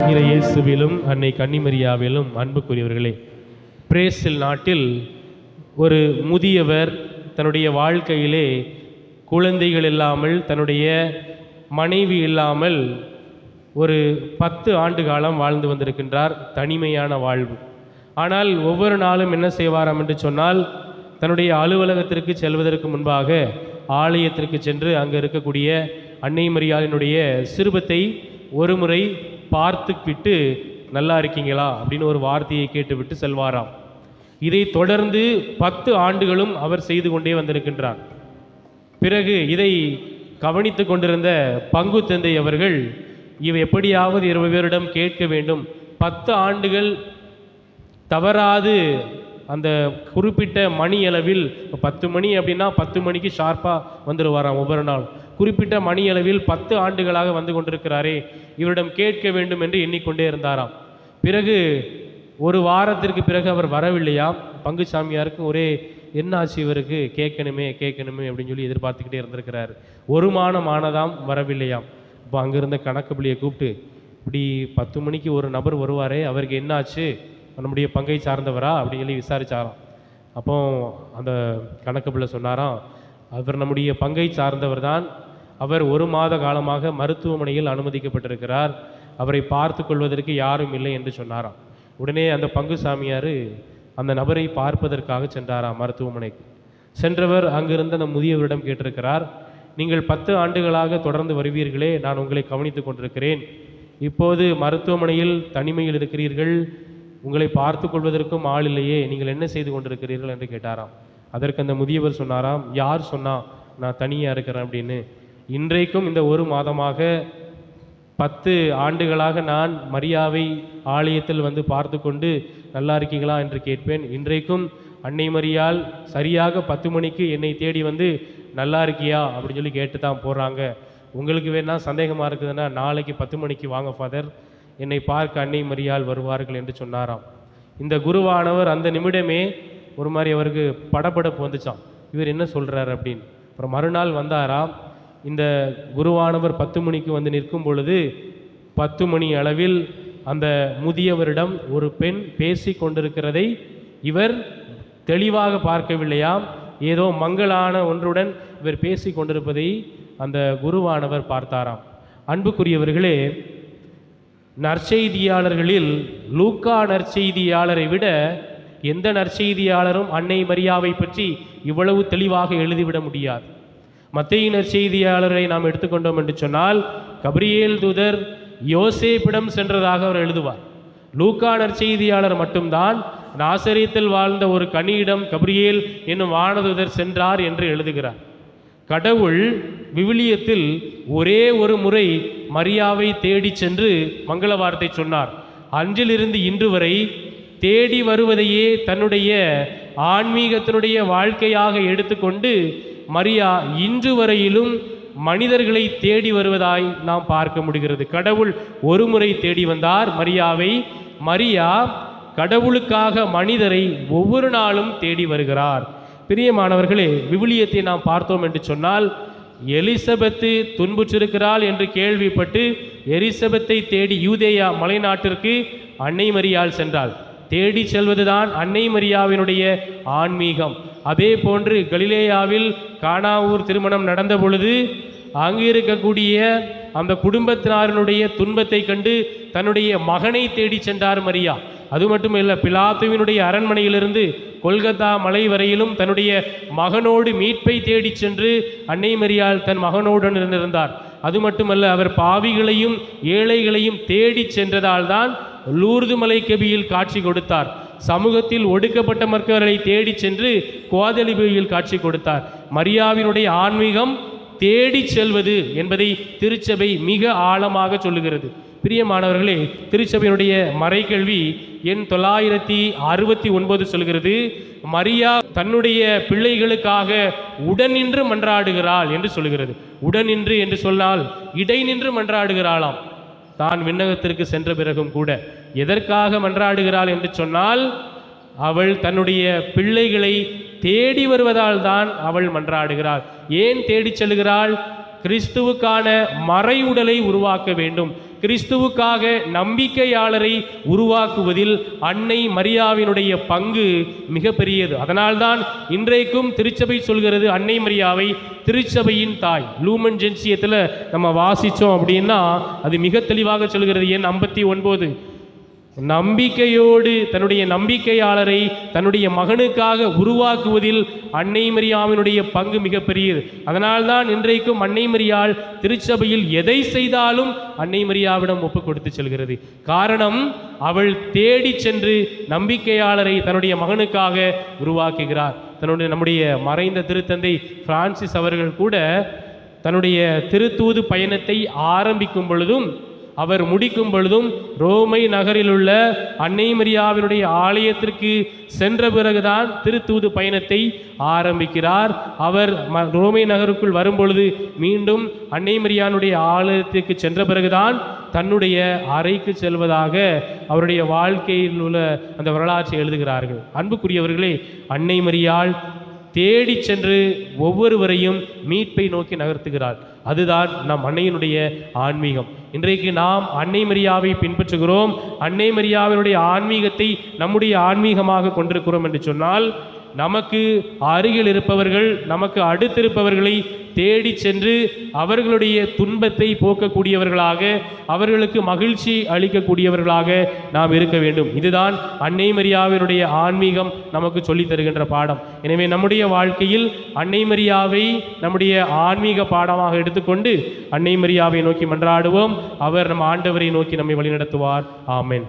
இயேசுவிலும் அன்னை கன்னிமரியாவிலும் அன்புக்குரியவர்களே பிரேசில் நாட்டில் ஒரு முதியவர் தன்னுடைய வாழ்க்கையிலே குழந்தைகள் இல்லாமல் தன்னுடைய மனைவி இல்லாமல் ஒரு பத்து ஆண்டு காலம் வாழ்ந்து வந்திருக்கின்றார் தனிமையான வாழ்வு. ஆனால் ஒவ்வொரு நாளும் என்ன செய்வாராம் என்று சொன்னால் தன்னுடைய அலுவலகத்திற்கு செல்வதற்கு முன்பாக ஆலயத்திற்கு சென்று அங்கே இருக்கக்கூடிய அன்னை மரியாளினுடைய சிறுபத்தை ஒரு முறை பார்த்துவிட்டு நல்லா இருக்கீங்களா? அப்படின்னு ஒரு வார்த்தையை கேட்டுவிட்டு செல்வாராம். இதை தொடர்ந்து பத்து ஆண்டுகளும் அவர் செய்து கொண்டே வந்திருக்கின்றார். பிறகு இதை கவனித்து கொண்டிருந்த பங்கு தந்தை அவர்கள் இவ எப்படியாவது இருவரிடம் கேட்க வேண்டும். பத்து ஆண்டுகள் தவறாது. அந்த குறிப்பிட்ட மணி அளவில் பத்து மணி அப்படின்னா பத்து மணிக்கு ஷார்ப்பாக வந்துடுவாராம் ஒவ்வொரு நாள் குறிப்பிட்ட மணியளவில் பத்து ஆண்டுகளாக வந்து கொண்டிருக்கிறாரே இவரிடம் கேட்க வேண்டும் என்று எண்ணிக்கொண்டே இருந்தாராம். பிறகு ஒரு வாரத்திற்கு பிறகு அவர் வரவில்லையாம் பங்குசாமியாருக்கு ஒரே என்ன ஆச்சு இவருக்கு? கேட்கணுமே கேட்கணுமே அப்படின்னு சொல்லி எதிர்பார்த்துக்கிட்டே இருந்திருக்கிறார். ஒரு மானம் ஆனதாம் வரவில்லையாம். இப்போ அங்கிருந்த கணக்கு பிள்ளையை கூப்பிட்டு இப்படி பத்து மணிக்கு ஒரு நபர் வருவாரே அவருக்கு என்ன ஆச்சு நம்முடைய பங்கை சார்ந்தவரா? அப்படின்னு சொல்லி விசாரிச்சாராம். அப்போ அந்த கணக்கு பிள்ளை சொன்னாராம் அவர் நம்முடைய பங்கை சார்ந்தவர் தான் அவர் ஒரு மாத காலமாக மருத்துவமனையில் அனுமதிக்கப்பட்டிருக்கிறார். அவரை பார்த்து கொள்வதற்கு யாரும் இல்லை என்று சொன்னாராம். உடனே அந்த பங்கு சாமியார் அந்த நபரை பார்ப்பதற்காக சென்றாராம் மருத்துவமனைக்கு. சென்றவர் அங்கிருந்த அந்த முதியவரிடம் கேட்டிருக்கிறார் நீங்கள் பத்து ஆண்டுகளாக தொடர்ந்து வருவீர்களே நான் உங்களை கவனித்துக் கொண்டிருக்கிறேன். இப்போது மருத்துவமனையில் தனிமையில் இருக்கிறீர்கள் உங்களை பார்த்து கொள்வதற்கும் ஆள் இல்லையே நீங்கள் என்ன செய்து கொண்டிருக்கிறீர்கள்? என்று கேட்டாராம். அதற்கு அந்த முதியவர் சொன்னாராம் யார் சொன்னா நான் தனியாக இருக்கிறேன்? அப்படின்னு. இன்றைக்கும் இந்த ஒரு மாதமாக பத்து ஆண்டுகளாக நான் மரியாவை ஆலயத்தில் வந்து பார்த்து கொண்டு நல்லா இருக்கீங்களா என்று கேட்பேன். இன்றைக்கும் அன்னை மரியால் சரியாக பத்து மணிக்கு என்னை தேடி வந்து நல்லா இருக்கியா அப்படின்னு சொல்லி கேட்டு தான் போகிறாங்க உங்களுக்கு வேணா சந்தேகமாக இருக்குதுன்னா நாளைக்கு பத்து மணிக்கு வாங்க ஃபாதர் என்னை பார்க்க அன்னை மரியால் வருவார்கள் என்று சொன்னாராம். இந்த குருவானவர் அந்த நிமிடமே ஒரு மாதிரி அவருக்கு படபடப்பு வந்துச்சான் இவர் என்ன சொல்கிறார் அப்படின்னு. அப்புறம் மறுநாள் வந்தாராம். இந்த குருவானவர் பத்து மணிக்கு வந்து நிற்கும் பொழுது பத்து மணி அளவில் அந்த முதியவரிடம் ஒரு பெண் பேசி கொண்டிருக்கிறதை இவர் தெளிவாக பார்க்கவில்லையாம். ஏதோ மங்களான ஒன்றுடன் இவர் பேசி கொண்டிருப்பதை அந்த குருவானவர் பார்த்தாராம். அன்புக்குரியவர்களே நற்செய்தியாளர்களில் லூக்கா நற்செய்தியாளரை விட எந்த நற்செய்தியாளரும் அன்னை மரியாவை பற்றி இவ்வளவு தெளிவாக எழுதிவிட முடியாது. மத்தியினர் செய்தியாளரை நாம் எடுத்துக்கொண்டோம் என்று சொன்னால் கபிரியேல் தூதர் யோசேப்பிடம் சென்றதாக அவர் எழுதுவார். லூக்கா நற்செய்தியாளர் மட்டும்தான் நாசரியத்தில் வாழ்ந்த ஒரு கனியிடம் கபிரியேல் என்னும் வானதூதர் சென்றார் என்று எழுதுகிறார். கடவுள் விவிலியத்தில் ஒரே ஒரு முறை மரியாவை தேடிச் சென்று மங்கள வார்த்தை சொன்னார். அன்றிலிருந்து இன்று வரை தேடி வருவதையே தன்னுடைய ஆன்மீகத்தினுடைய வாழ்க்கையாக எடுத்துக்கொண்டு மரியா இன்று வரையிலும் மனிதர்களை தேடி வருவதாய் நாம் பார்க்க முடிகிறது. கடவுள் ஒரு முறை தேடி வந்தார் மரியாவை. மரியா கடவுளுக்காக மனிதரை ஒவ்வொரு நாளும் தேடி வருகிறார். பிரியமானவர்களே விவிலியத்தை நாம் பார்த்தோம் என்று சொன்னால் எலிசபெத்து துன்புற்றிருக்கிறாள் என்று கேள்விப்பட்டு எலிசபெத்தை தேடி யூதேயா மலைநாட்டிற்கு அன்னை மரியாள் சென்றாள். தேடி செல்வதுதான் அன்னை மரியாவினுடைய ஆன்மீகம். அதே போன்று கலிலேயாவில் காணாவூர் திருமணம் நடந்த பொழுது அங்கு இருக்கக்கூடிய அந்த குடும்பத்தினாரினுடைய துன்பத்தை கண்டு தன்னுடைய மகனை தேடி சென்றார் மரியா. அது மட்டும் இல்லை பிலாத்துவினுடைய அரண்மனையிலிருந்து கொல்கத்தா மலை வரையிலும் தன்னுடைய மகனோடு மீட்பை தேடிச் சென்று அன்னை மரியால் தன் மகனோடு இருந்திருந்தார். அது மட்டுமல்ல அவர் பாவிகளையும் ஏழைகளையும் தேடி சென்றதால் தான் லூர்து மலை கெபியில் காட்சி கொடுத்தார். சமூகத்தில் ஒடுக்கப்பட்ட மக்களை தேடிச் சென்று குவாதலிபியில் காட்சி கொடுத்தார். மரியாவினுடைய ஆன்மீகம் தேடி செல்வது என்பதை திருச்சபை மிக ஆழமாக சொல்லுகிறது. பிரியமானவர்களே திருச்சபையினுடைய மறைக்கல்வி எண் தொள்ளாயிரத்தி அறுபத்தி ஒன்பது சொல்கிறது மரியா தன்னுடைய பிள்ளைகளுக்காக உடனின்று மன்றாடுகிறாள் என்று சொல்கிறது உடனின்று என்று சொன்னால் இடைநின்று மன்றாடுகிறாளாம். தான் விண்ணகத்திற்கு சென்ற பிறகும் கூட எதற்காக மன்றாடுகிறாள் என்று சொன்னால் அவள் தன்னுடைய பிள்ளைகளை தேடி வருவதால் தான் அவள் மன்றாடுகிறாள். ஏன் தேடிச் செல்கிறாள்? கிறிஸ்துவுக்கான மறை உடலை உருவாக்க வேண்டும். கிறிஸ்துவுக்காக நம்பிக்கையாளரை உருவாக்குவதில் அன்னை மரியாவினுடைய பங்கு மிகப்பெரியது. அதனால்தான் இன்றைக்கும் திருச்சபை சொல்கிறது அன்னை மரியாவை திருச்சபையின் தாய். லூமன் ஜென்சியத்தில் நம்ம வாசித்தோம் அப்படின்னா அது மிக தெளிவாக சொல்கிறது. என் ஐம்பத்தி ஒன்பது. நம்பிக்கையோடு தன்னுடைய நம்பிக்கையாளரை தன்னுடைய மகனுக்காக உருவாக்குவதில் அன்னை மரியாவினுடைய பங்கு மிகப்பெரியது. அதனால்தான் இன்றைக்கும் அன்னை மரியாள் திருச்சபையில் எதை செய்தாலும் அன்னை மரியாவிடம் ஒப்பு கொடுத்து செல்கிறது. காரணம் அவள் தேடி சென்று நம்பிக்கையாளரை தன்னுடைய மகனுக்காக உருவாக்குகிறார். தன்னுடைய நம்முடைய மறைந்த திருத்தந்தை பிரான்சிஸ் அவர்கள் கூட தன்னுடைய திருத்தூது பயணத்தை ஆரம்பிக்கும் பொழுதும் அவர் முடிக்கும் பொழுதும் ரோமை நகரில் உள்ள அன்னை மரியாவினுடைய ஆலயத்திற்கு சென்ற பிறகுதான் திருத்தூது பயணத்தை ஆரம்பிக்கிறார். அவர் ம- ரோமை நகருக்குள் வரும்பொழுது மீண்டும் அன்னை மரியானுடைய ஆலயத்திற்கு சென்ற பிறகுதான் தன்னுடைய அறைக்கு செல்வதாக அவருடைய வாழ்க்கையில் உள்ள அந்த வரலாற்றை எழுதுகிறார்கள். அன்புக்குரியவர்களே அன்னை மரியாள் தேடி சென்று ஒவ்வொருவரையும் மீட்பை நோக்கி நகர்த்துகிறார். அதுதான் நம் அன்னையினுடைய ஆன்மீகம். இன்றைக்கு நாம் அன்னை மரியாவை பின்பற்றுகிறோம். அன்னை மரியாவினுடைய ஆன்மீகத்தை நம்முடைய ஆன்மீகமாக கொண்டிருக்கிறோம் என்று சொன்னால் நமக்கு அருகில் இருப்பவர்கள் நமக்கு அடுத்திருப்பவர்களை தேடி சென்று அவர்களுடைய துன்பத்தை போக்கக்கூடியவர்களாக அவர்களுக்கு மகிழ்ச்சி அளிக்கக்கூடியவர்களாக நாம் இருக்க வேண்டும். இதுதான் அன்னை மரியாவினுடைய ஆன்மீகம் நமக்கு சொல்லித் தருகின்ற பாடம். எனவே நம்முடைய வாழ்க்கையில் அன்னை மரியாவை நம்முடைய ஆன்மீக பாடமாக எடுத்துக்கொண்டு அன்னை மரியாவை நோக்கி மன்றாடுவோம். அவர் நம் ஆண்டவரை நோக்கி நம்மை வழிநடத்துவார். ஆமேன்.